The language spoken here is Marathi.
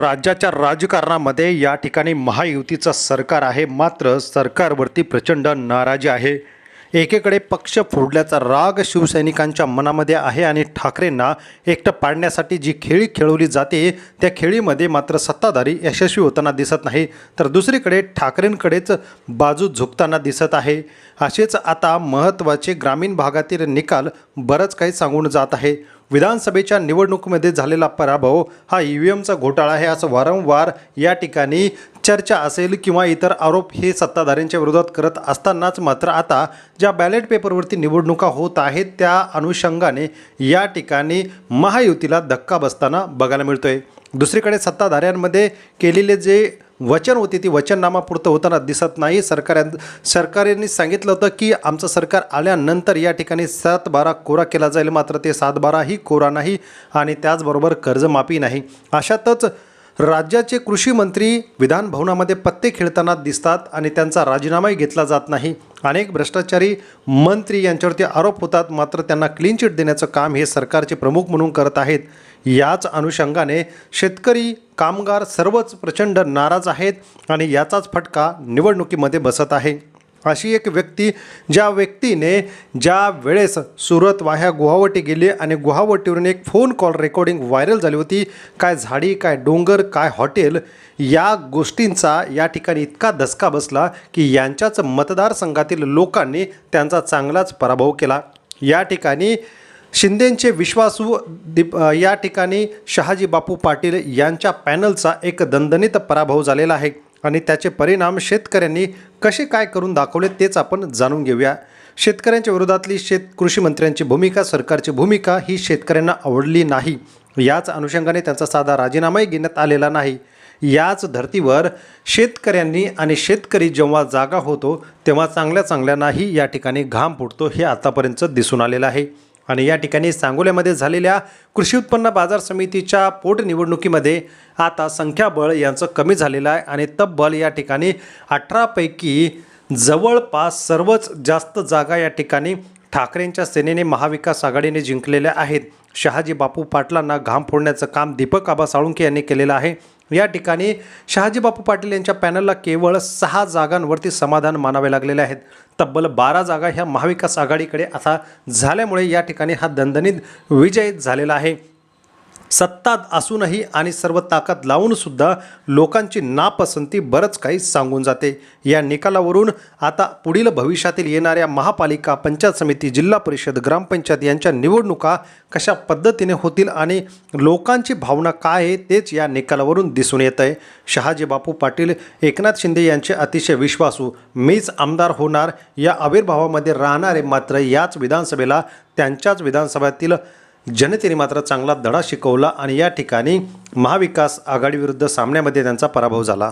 राज्याच्या राजकारणामध्ये या ठिकाणी महायुतीचं सरकार आहे. मात्र सरकारवरती प्रचंड नाराजी आहे. एकीकडे पक्ष फोडल्याचा राग शिवसैनिकांच्या मनामध्ये आहे आणि ठाकरेंना एकटं पाडण्यासाठी जी खेळी खेळवली जाते त्या खेळीमध्ये मात्र सत्ताधारी यशस्वी होताना दिसत नाही. तर दुसरीकडे ठाकरेंकडेच बाजू झुकताना दिसत आहे. असेच आता महत्त्वाचे ग्रामीण भागातील निकाल बरंच काही सांगून जात आहे. विधानसभेच्या निवडणुकीमध्ये झालेला पराभव हा ई व्ही एमचा घोटाळा आहे असं वारंवार या ठिकाणी चर्चा असेल किंवा इतर आरोप हे सत्ताधाऱ्यांच्या विरोधात करत असतानाच मात्र आता ज्या बॅलेट पेपरवरती निवडणुका होत आहेत त्या अनुषंगाने या ठिकाणी महायुतीला धक्का बसताना बघायला मिळतोय. दुसरीकडे सत्ताधाऱ्यांमध्ये केलेले जे वचन होते ती वचननामा पुरतं होताना दिसत नाही. सरकार सरकारने सांगितलं होतं की आमचं सरकार आल्यानंतर या ठिकाणी सात बारा कोरा केला जाईल. मात्र ते सात बाराही कोरा नाही आणि त्याचबरोबर कर्जमाफी नाही. अशातच राज्याचे कृषी मंत्री विधान भवनामध्ये पत्ते खेळताना दिसतात आणि त्यांचा राजीनामाही घेतला जात नाही. अनेक भ्रष्टाचारी मंत्री यांच्यावरती आरोप होतात मात्र त्यांना क्लीन चिट देण्याचं काम हे सरकारचे प्रमुख म्हणून करत आहेत. याच अनुषंगाने शेतकरी कामगार सर्वच प्रचंड नाराज आहेत आणि याचाच फटका निवडणुकीमध्ये बसत आहे. अशी एक व्यक्ती ज्या व्यक्तीने ज्या वेळेस सुरत वाह्या गुवाहाटी गेली आणि गुवाहाटीवरून एक फोन कॉल रेकॉर्डिंग व्हायरल झाली होती काय झाडी काय डोंगर काय हॉटेल या गोष्टींचा या ठिकाणी इतका धसका बसला की यांच्याच मतदारसंघातील लोकांनी त्यांचा चांगलाच पराभव केला. या ठिकाणी शिंदेंचे विश्वासू दीप या ठिकाणी शहाजी बापू पाटील यांच्या पॅनलचा एक दणदणीत पराभव झालेला आहे. आणि त्याचे परिणाम शेतकऱ्यांनी कसे काय करून दाखवले तेच आपण जाणून घेऊया. शेतकऱ्यांच्या विरोधातली शेत कृषी मंत्र्यांची भूमिका सरकारची भूमिका ही शेतकऱ्यांना आवडली नाही. याच अनुषंगाने त्यांचा साधा राजीनामाही घेण्यात आलेला नाही. याच धर्तीवर शेतकऱ्यांनी आणि शेतकरी जेव्हा जागा होतो तेव्हा चांगल्या चांगल्यांनाही या ठिकाणी घाम फुटतो हे आतापर्यंत दिसून आलेलं आहे. आणि या ठिकाणी सांगोल्यामध्ये झालेल्या कृषी उत्पन्न बाजार समितीच्या पोटनिवडणुकीमध्ये आता संख्याबळ यांचं कमी झालेलं आहे आणि तब्बल या ठिकाणी अठरापैकी जवळपास सर्वच जास्त जागा या ठिकाणी ठाकरेंच्या सेनेने महाविकास आघाडीने जिंकलेल्या आहेत. शहाजी बापू पाटलांना घाम फोडण्याचं काम दीपक आबा साळुंके यांनी केलेलं आहे. या ठिकाणी शहाजी बापू पाटील यांच्या पॅनलला केवळ सहा जागांवरती समाधान मानावे लागलेले आहेत. तब्बल बारा जागा ह्या महाविकास आघाडीकडे आता झाल्यामुळे या ठिकाणी हा दणदणीत विजय झालेला आहे. सत्ता असूनही आणि सर्व ताकद लावूनसुद्धा लोकांची नापसंती बरंच काही सांगून जाते. या निकालावरून आता पुढील भविष्यातील येणाऱ्या महापालिका पंचायत समिती जिल्हा परिषद ग्रामपंचायत यांच्या निवडणुका कशा पद्धतीने होतील आणि लोकांची भावना काय आहे तेच या निकालावरून दिसून येत आहे. शहाजी बापू पाटील एकनाथ शिंदे यांचे अतिशय विश्वासू मीच आमदार होणार या आविर्भावामध्ये राहणारे मात्र याच विधानसभेला त्यांच्याच विधानसभेतील जनतेने मात्र चांगला धडा शिकवला आणि या ठिकाणी महाविकास आघाडीविरुद्ध सामन्यामध्ये त्यांचा पराभव झाला.